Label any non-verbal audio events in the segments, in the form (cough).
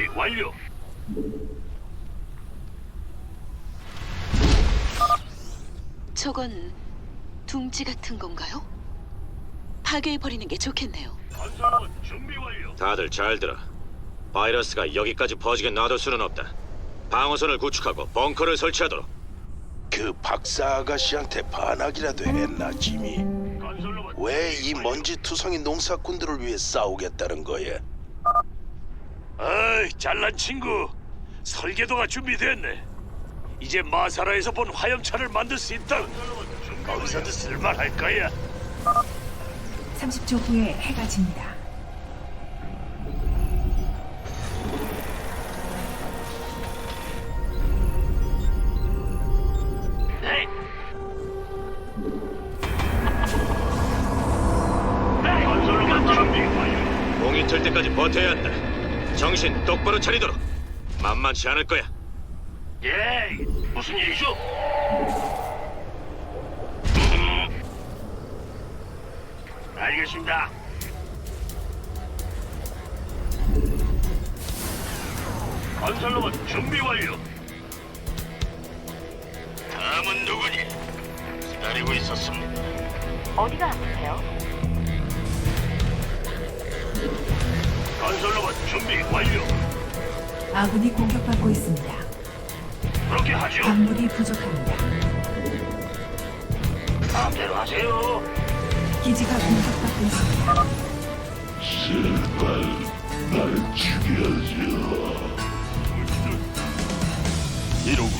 준비 완료. 저건 둥지 같은 건가요? 파괴해버리는 게 좋겠네요. 건설로봇 준비 완료. 다들 잘 들어. 바이러스가 여기까지 퍼지게 놔둘 수는 없다. 방어선을 구축하고 벙커를 설치하도록. 그 박사 아가씨한테 반항이라도 했나 지미? 건설로봇 왜 이 먼지 투성이 농사꾼들을 위해 싸우겠다는 거야? 어이, 잘난 친구. 설계도가 준비됐네. 이제 마사라에서 본 화염차를 만들 수 있다. 거기서도 쓸만할 거야. 30초 후에 해가 집니다. 만만치 않을 거야. 예, 무슨 일이죠? 알겠습니다. 마음대로 하세요. 기지가 공격받고 있습니다. 이러고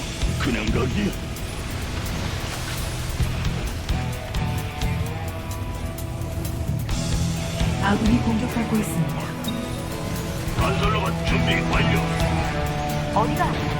그냥 가기? 아군이 공격받고 있습니다. 건설로봇 준비 완료. 어디가?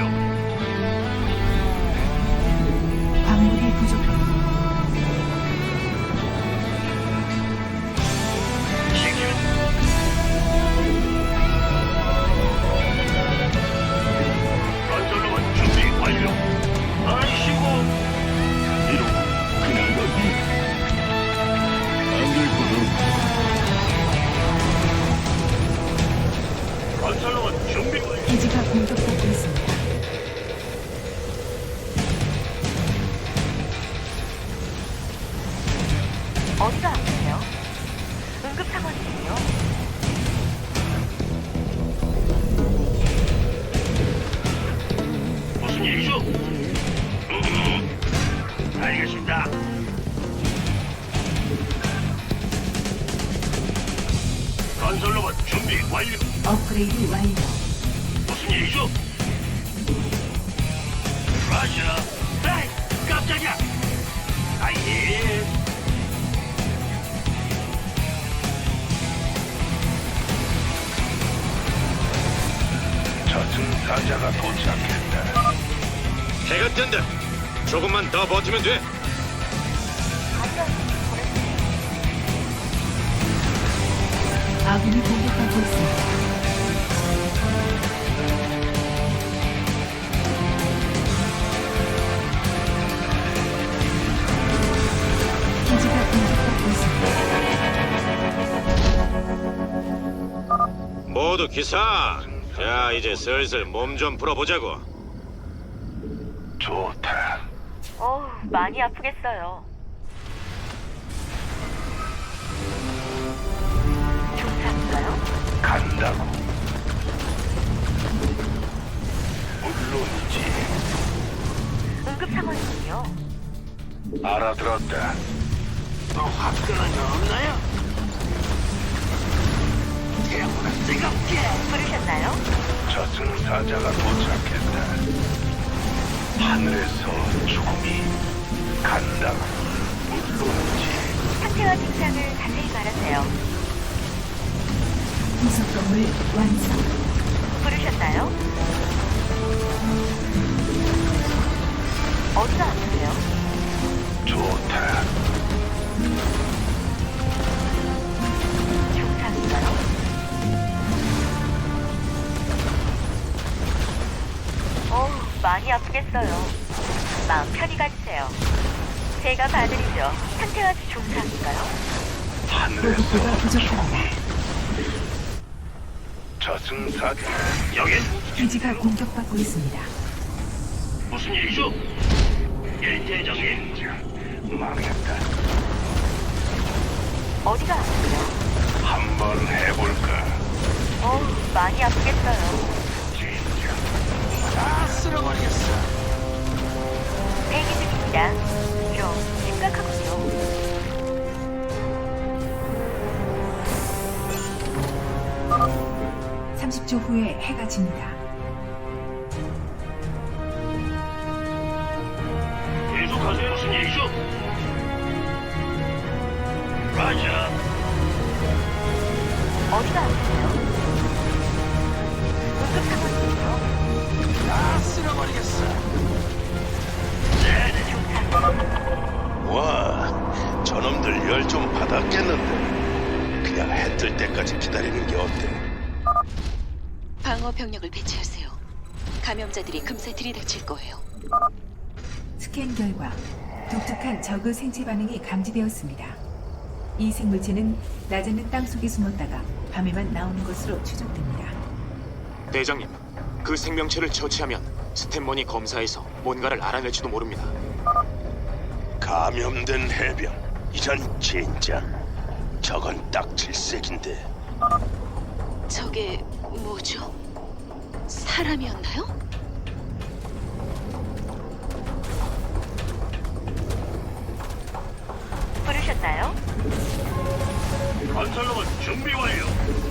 건설로봇 준비 완료. 업그레이드 완료. 무슨 일이죠? 라자. 에이, 깜짝이야. 아예. 저승 사자가 도착했다. 해가 뜬다. 조금만 더 버티면 돼. 아군이 공격받고 있습니다. 기지가 공격받고 있습니다. 모두 기상. 자, 이제 슬슬 몸 좀 풀어보자고. 좋다. 어우, 많이 아프겠어요. 간다고. 물론이지. 응급 상황이군요. 알아들었다. 또 화끈한 거 없나요? 뜨겁게. 부르셨나요? 저승사자가 도착했다. 하늘에서 죽음이 간다고. 물론이지. 상태와 증상을 자세히 말하세요. 부속건물 완성. 부르셨나요? 어디가 아프세요? 좋다. 중상인가요? 많이 아프겠어요. 마음 편히 가주세요. 제가 봐드리죠. 상태와 중상인가요? 하늘에서 보급고가 부족합니다. 저승사자 여긴 기지가 공격받고 있습니다. 무슨 일이죠? 예, 대장님. 망했다. 어디가 아프세요? 한번 해볼까? 어우, 많이 아프겠어요. 진짜. 다 쓸어버리겠어. 대기 중입니다. 30초 후에 해가 집니다. 계속하세요. 무슨 얘기죠? 라자. 어디 가세요? 응급 상황이에요. 다 쓸어버리겠어. 와, 저놈들 열 좀 받았겠는데. 그냥 해 뜰 때까지 기다리는 게 어때? 방어 병력을 배치하세요. 감염자들이 금세 들이닥칠 거예요. 스캔 결과 독특한 저그 생체 반응이 감지되었습니다. 이 생물체는 낮에는 땅 속에 숨었다가 밤에만 나오는 것으로 추정됩니다. 대장님, 그 생명체를 처치하면 스탠머니 검사에서 뭔가를 알아낼지도 모릅니다. 감염된 해병. 이런 젠장. 저건 딱 질색인데. 저게 뭐죠? 사람이었나요? 부르셨나요? 건설로만 준비 완료.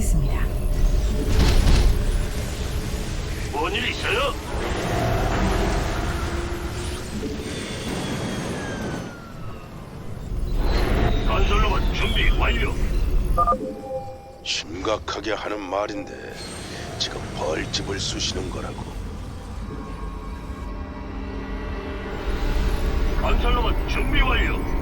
있습니다. 뭔 일 있어요? 건설로만 준비 완료. 심각하게 하는 말인데 지금 벌집을 쑤시는 거라고. 건설로만 준비 완료.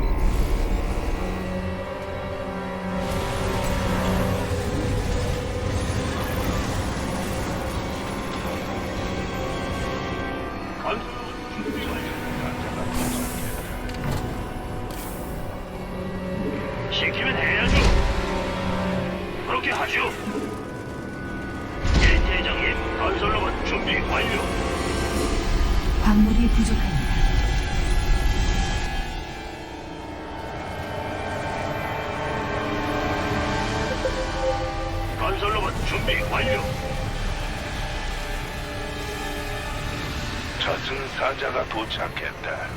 저승사자가 도착했다.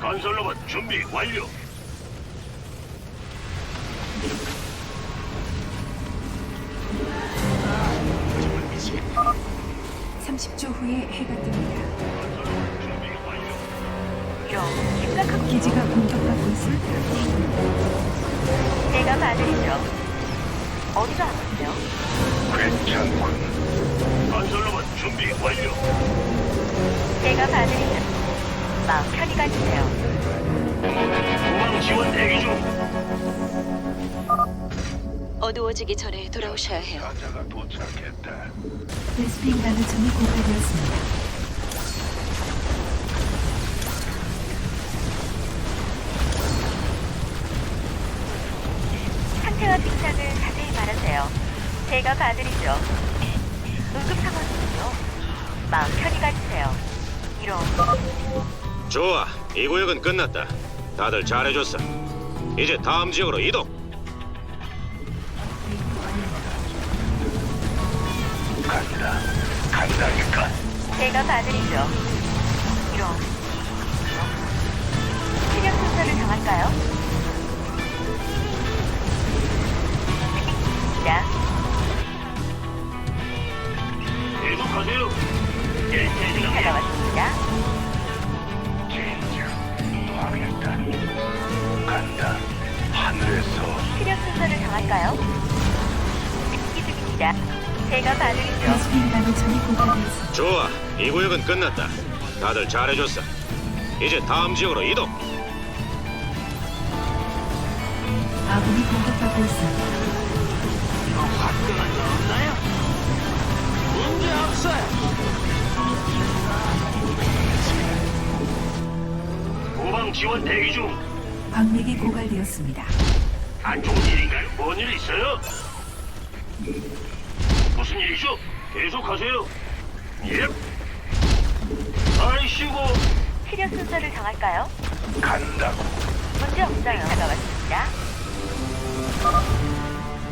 건설로봇 준비 완료. 삼십 초 후에 해가 뜹니다. 건설로봇 준비 완료. 좀 심각하군요. 기지가 공격받고 있습니다. 제가 봐드리죠. 어디가 아프세요? 괜찮군. 건설로봇 준비 완료. 제가 봐드리죠. 마음 편히 가주세요. 후방 지원 대기 중. 어두워지기 전에 돌아오셔야 해요. 사자가 도착했다. 베스핀 가능성이 고갈되었습니다. 상태와 증상을 자세히 말하세요. 제가 봐드리죠. 응급 상황이군요. 마음 편히 가주세요. 이런 좋아, 이 구역은 끝났다. 다들 잘해줬어. 이제 다음 지역으로 이동. 간다. 간다니까. 제가 봐드리죠. 이런 체력 순서를 당할까요? 자. 계속하세요. 준비 잘 나왔습니다. 진정 망했다. 간다. 하늘에서 시력 순서를 정할까요? 듣기 중입니다. 제가 받으리죠. 가스빈이라는 점이 고갈되었습니다. 좋아, 이 구역은 끝났다. 다들 잘해줬어. 이제 다음 지역으로 이동. 아군이 공격받고 있어. 이거 화끈한 거 없나요? 후방 지원 대기 중. 광맥이 고갈되었습니다. 안 좋은 일인가요? 뭔 일 있어요? 무슨 일이죠? 계속하세요. 예. 아이씨고 치료 순서를 정할까요? 간다고. 문제 없어요. 의사가 왔습니다.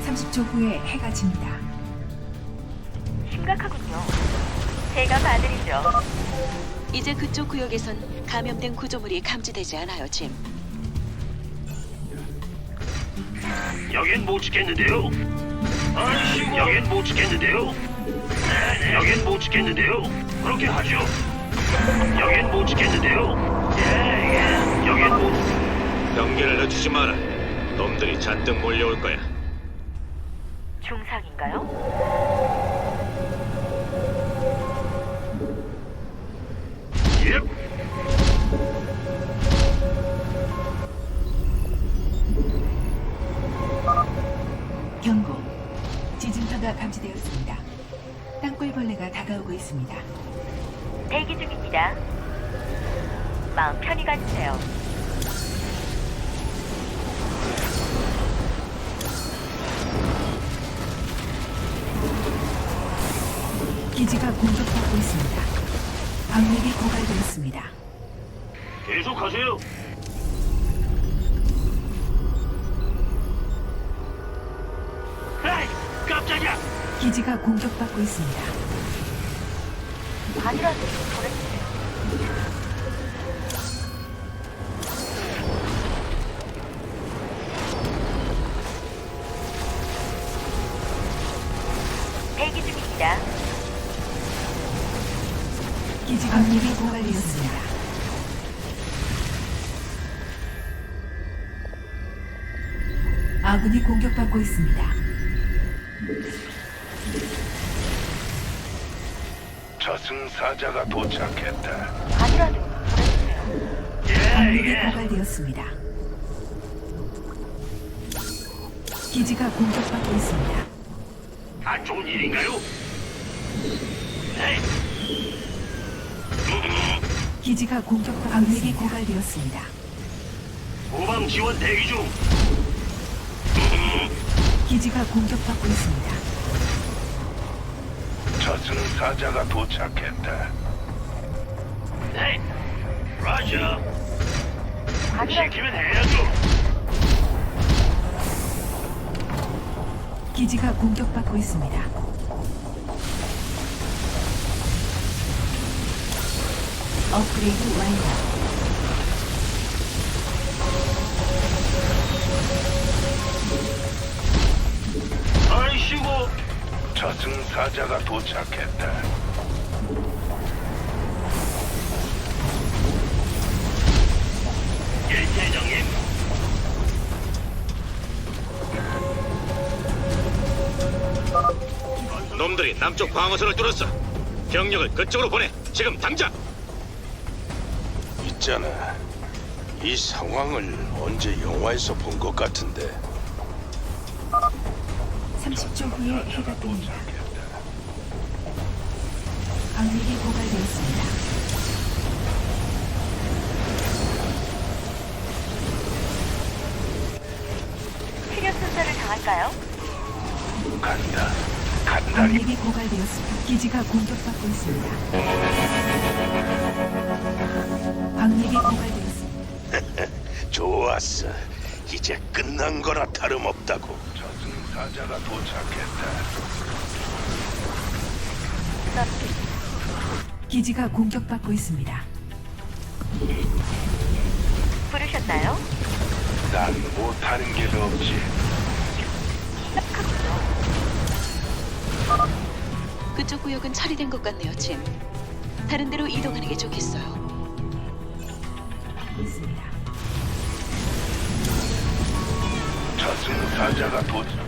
30초 후에 해가 집니다. 심각하군요. 제가 봐드리죠. 이제 그쪽 구역에선 감염된 구조물이 감지되지 않아요, 짐. 여긴 못 지켰는데요. 아이씨고 여긴 못 지켰는데요. 네, 여긴 못 지켰는데요. 그렇게 하죠. 여긴 못 지켰는데요. 예, 예. 여긴 못. 경계를 늦추지 마라. 놈들이 잔뜩 몰려올 거야. 중상인가요? 지진파가 감지되었습니다. 땅굴벌레가 다가오고 있습니다. 대기 중입니다. 마음 편히 가주세요. 기지가 공격받고 있습니다. 광맥이 고갈되었습니다. 계속하세요. 기지가 공격받고 있습니다. 아니라도 보내주세요. 대기 중입니다. 기지가 광맥이 고갈되었습니다. 아군이 공격받고 있습니다. 사자가 도착했다. 아니라도 보내주세요. 광맥이 고갈되었습니다. 기지가 공격받고 있습니다. 안 좋은 일인가요? 에이, 기지가 공격받고 광맥이 고갈되었습니다. 후방 지원 대기 중. 기지가 공격받고 있습니다. 저승사자가 도착했다. 에이, 라자. 시키면 해야죠. 기지가 공격받고 있습니다. 업그레이드 완료. 아이씨고. 저승사자가 도착했다. 예, 대장님. 놈들이 남쪽 방어선을 뚫었어. 병력을 그쪽으로 보내. 지금 당장. 있잖아. 이 상황을 언제 영화에서 본 것 같은데. 30초 후에 해가 뜹니다. 광맥이 고갈되었습니다. 치료 순서를 정할까요? 간다. 간다니. 광맥이 고갈되었습니다. 기지가 공격받고 있습니다. 광맥이 고갈되었습니다. (laughs) 좋았어. 이제 끝난 거나 다름없다고. 저승사자가 도착했다. 기지가 공격받고 있습니다. 부르셨나요? 난 못하는 게 없지. 그쪽 구역은 처리된 것 같네요, 짐. 다른 데로 이동하는 게 좋겠어요. 있습니다. 저승사자가 도착.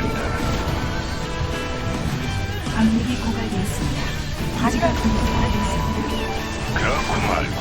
다. 광맥이 고갈되었습니다. 기지가 공격받고 있습니다. 그렇고 말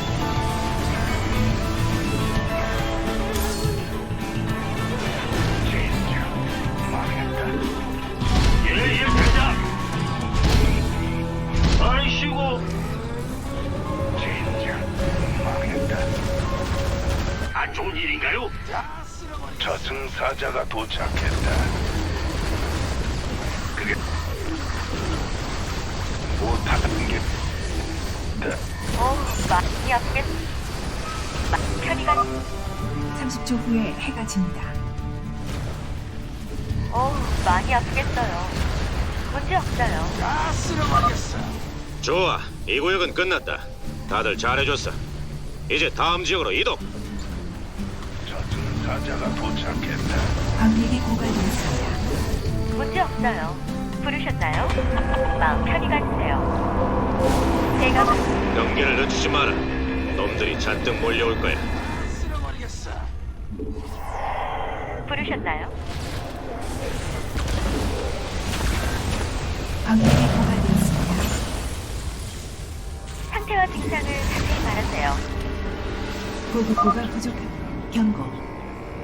후에 해가 집니다. 어우, 많이 아프겠어요. 문제 없어요. 좋아, 이 구역은 끝났다. 다들 잘해줬어. 이제 다음 지역으로 이동. 저승 사자가 도착했다. 광맥이 고갈되었습니다. 문제 없어요. 부르셨나요? 마음 편히 가주세요. 제가 경계를 늦추지 마라. 놈들이 잔뜩 몰려올 거야. 부르셨나요? 광맥이 고갈되었습니다. 상태와 증상을 자세히 말하세요. 보급고가 부족한 경고.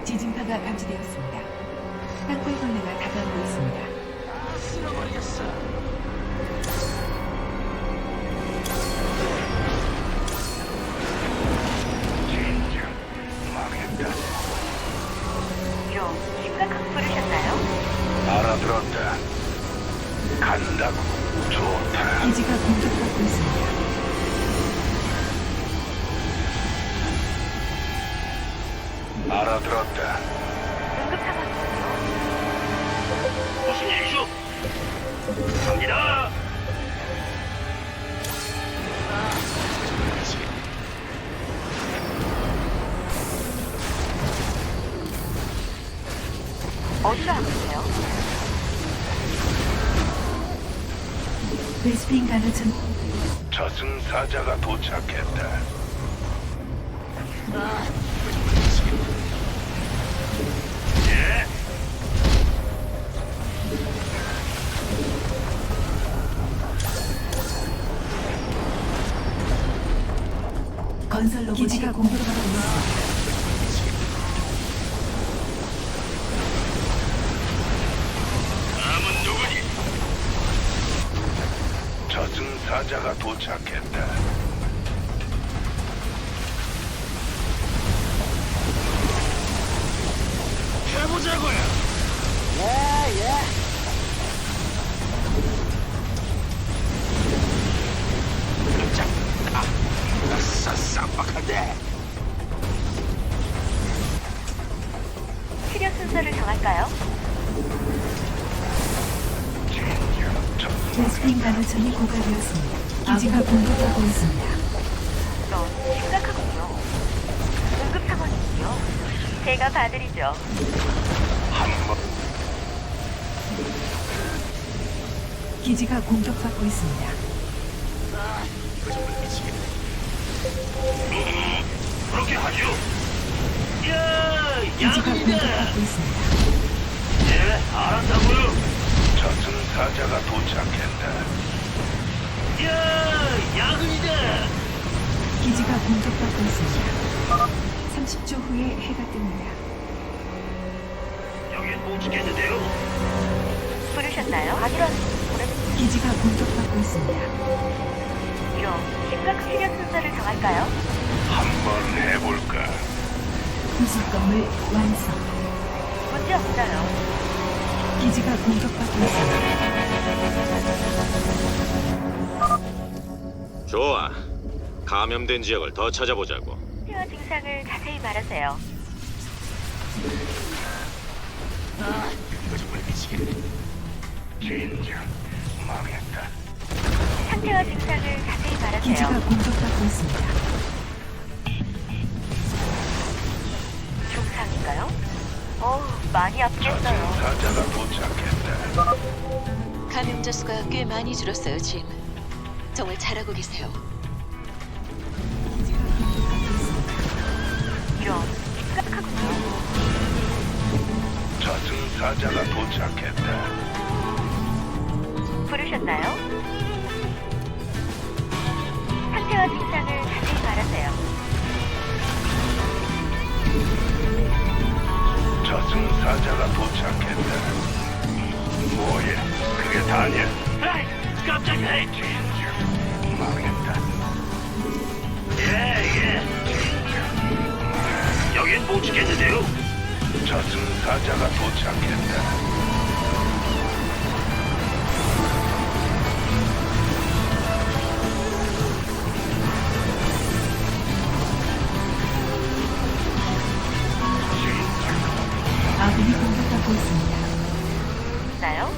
지진파가 감지되었습니다. 땅굴 벌레가 다가오고 있습니다. 좀 가르천 저승사자가 도착했다. 예. 공격받고 있습니다. 좀 심각하군요. 응급 상황이군요. 제가 봐드리죠. 한번 기지가 공격받고 있습니다. 그렇게 하죠. 야, 기지가. 공격받고 있습니다. 예, 알았다고요. 저승 사자가 도착했다. 야, 야근이다. 기지가 공격받고 있습니다. 30초 후에 해가 뜹니다. 여긴 못 지켰는데요. 부르셨나요? 오래 기지가 공격받고 있습니다. 좀 심각 치료 순서를 정할까요? 한번 해볼까? 건물 완성. 문제 없어요. 기지가 공격받고 있습니다. 좋아. 감염된 지역을 더 찾아보자고. 상태와 증상을 자세히 말하세요. 이거 정말 미치겠네. 진짜 망했다. 상태와 증상을 자세히 기지가 말하세요. 공격받고 있습니다. 중상인가요? 어우, 많이 아프겠어요. 사자가 도착했다. 감염자 수가 꽤 많이 줄었어요, 짐. 정말 잘하고 계세요. 이런, 심각하군요. 저승사자가 도착했다. 부르셨나요? 상태와 증상을 자세히 말하세요. 저승사자가 도착했다. 뭐야? 그게 다냐? 에이, 깜짝이야. 망했다. 예, 예. 여긴 못 지켰는데요. 저승사자가 도착했다. 아군이 공격받고 있습니다. 나요?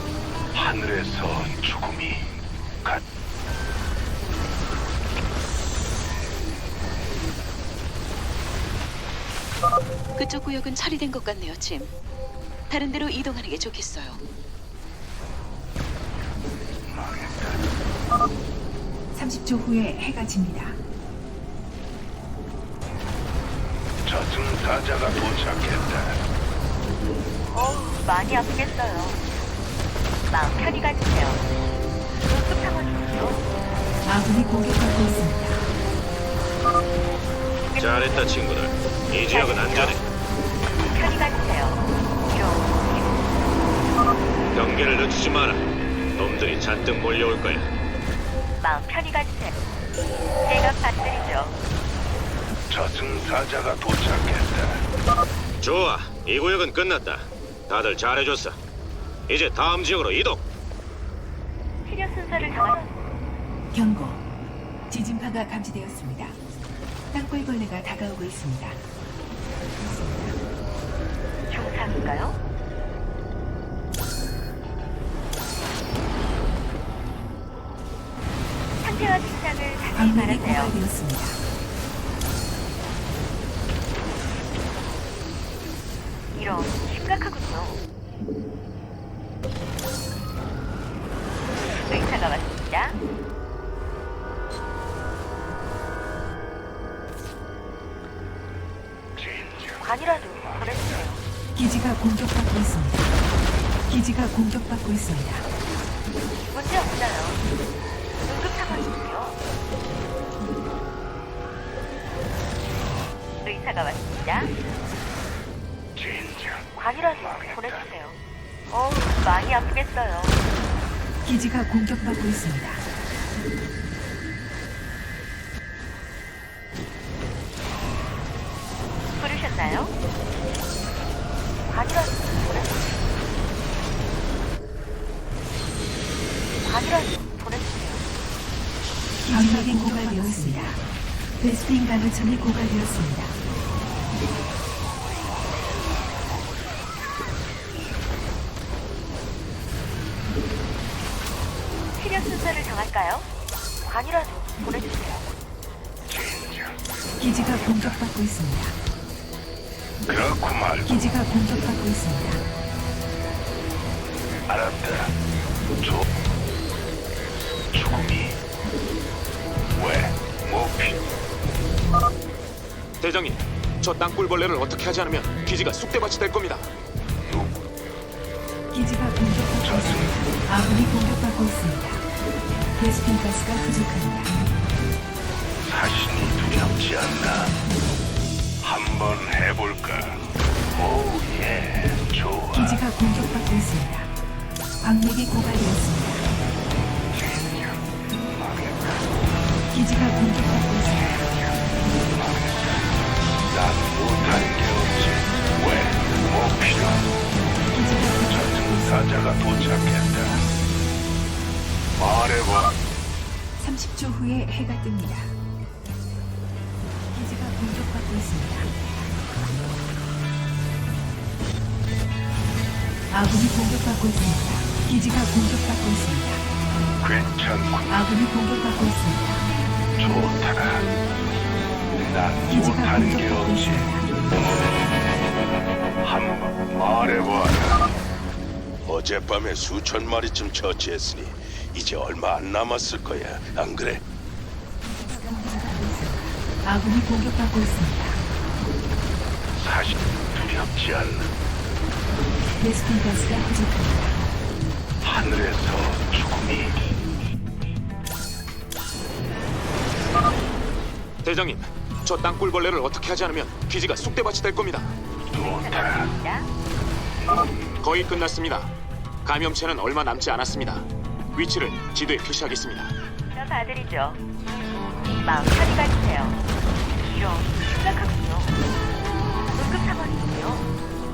하늘에서 그쪽 구역은 처리된 것 같네요, 짐. 다른 데로 이동하는 게 좋겠어요. 30초 후에 해가 집니다. 저승 사자가 도착했다. 어우, 많이 아프겠어요. 마음 편히 가주세요. 응급 상황이군요. 아군이 공격받고 있습니다. 잘했다 친구들. 이 지역은 안전해. 경계를 늦추지 마라. 놈들이 잔뜩 몰려올 거야. 마음 편히 가주세요. 제가 받드리죠. 저승사자가 도착했다. 좋아. 이 구역은 끝났다. 다들 잘해줬어. 이제 다음 지역으로 이동. 치료 순서를 정할 경고. 지진파가 감지되었습니다. 땅굴벌레가 다가오고 있습니다. 중상인가요? 말하세요. 고갈되었습니다. 이런, 심각하군요. 의사가 왔습니다. 관이라도 보내주세요. 기지가 공격받고 있습니다. 기지가 공격받고 있습니다. 문제 없어요. 의사가 왔습니다. 관이라도 보내주세요. 어우, 많이 아프겠어요. 기지가 공격받고 있습니다. 부르셨나요? 관이라도 보내주세요. 관이라도 보내주세요. 기지가 고갈되었습니다. 베스핀 가루천이 고갈되었습니다. 있습니다. 그렇고 말고 기지가 공격받고 있습니다. 알았다. 조 죽음이 왜? 뭐 필? 대장님, 저 땅굴벌레를 어떻게 하지 않으면 기지가 쑥대밭이 될 겁니다. 누구? 기지가 공격받고 있습니다. 아군이 공격받고 있습니다. 베스핀 가스가 부족합니다. 자신이 두렵지 않나? 한번 해볼까? 오, 예, 좋아. 기지가 공격받고 있습니다. 광맥이 고갈되었습니다. 기지가 공격받고 있습니다. 난 못할 게 없지. 왜? 뭐 필요? 기지가 저승사자가 도착했다. 말해봐. 30초 후에 해가 뜹니다. 기지가 공격받고 있습니다. 아군이 공격받고 있습니다. 기지가 공격받고 있습니다. 괜찮군. 아군이 공격받고 있습니다. 좋다라. 난 기지가 못하는 게 공격받고 없지. 있습니다. 한번 말해봐라. 어젯밤에 수천 마리쯤 처치했으니 이제 얼마 안 남았을 거야. 안 그래? 아군이 공격받고 있습니다. 사실 두렵지 않나. 베스킨 가스가 부족합니다. 하늘에서 죽음이 대장님, 저 땅굴벌레를 어떻게 하지 않으면 기지가 쑥대밭이 될 겁니다. 거의 끝났습니다. 감염체는 얼마 남지 않았습니다. 위치를 지도에 표시하겠습니다. 저 봐드리죠. 마음 편히 가주세요. 이런 심각하군요. 응급 상황이군요.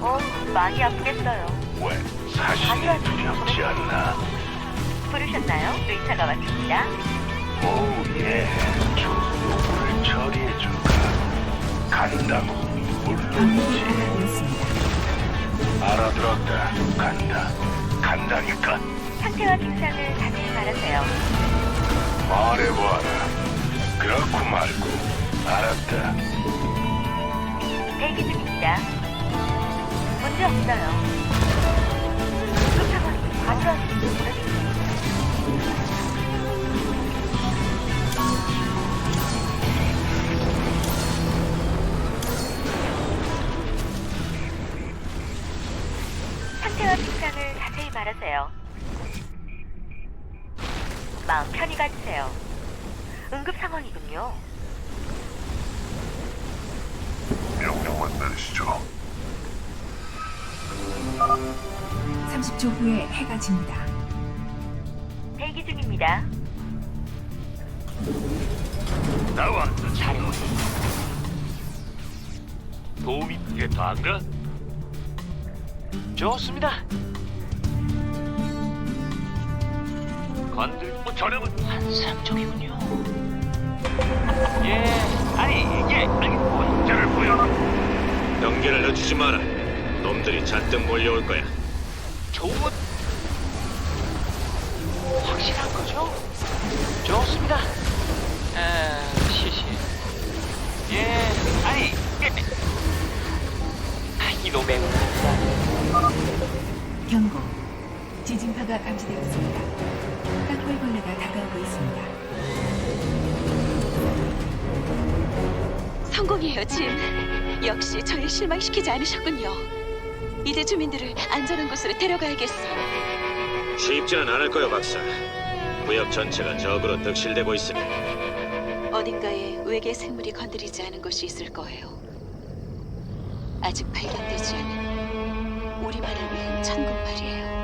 어, 많이 아프겠어요. 왜? 사실 두렵지 않나? 부르셨나요? 의사가 왔습니다. 오예. 조국을 처리해 줄까? 간다고 아군이 물론이지. 공격되었습니다. 알아들었다. 간다. 간다니까. 상태와 증상을 자세히 말하세요. 말해봐라. 그렇고 말고. 알았 다. 대기 중입니다. 문제 없어요. 상황이 관여하시는 보내주세요. 상태와 증상을 자세히 말하세요. 마음 편히 가주세요. 응급 상황이군요. 명령만 내리시죠. 30초 후에 해가 집니다. 대기 중입니다. 나와 잘못. 도움이 필요한가? 좋습니다. 건들 뭐 저렴은 한상적이군요. 예, 아니 이게 아니 문제를 보여. 경계를 늦추지 마라. 놈들이 잔뜩 몰려올 거야. 좋은 확실한 거죠? 좋습니다. 아, 시시. 예, 아니, 예. 아, 이놈의 경고. 지진파가 감지되었습니다. 땅굴벌레가 다가오고 있습니다. 성공이에요, 짐. 역시 저를 실망시키지 않으셨군요. 이제 주민들을 안전한 곳으로 데려가야겠어. 쉽지는 않을 거요, 박사. 구역 전체가 적으로 득실되고 있으니 어딘가에 외계 생물이 건드리지 않은 곳이 있을 거예요. 아직 발견되지 않은 우리만을 위한 천국 말이에요.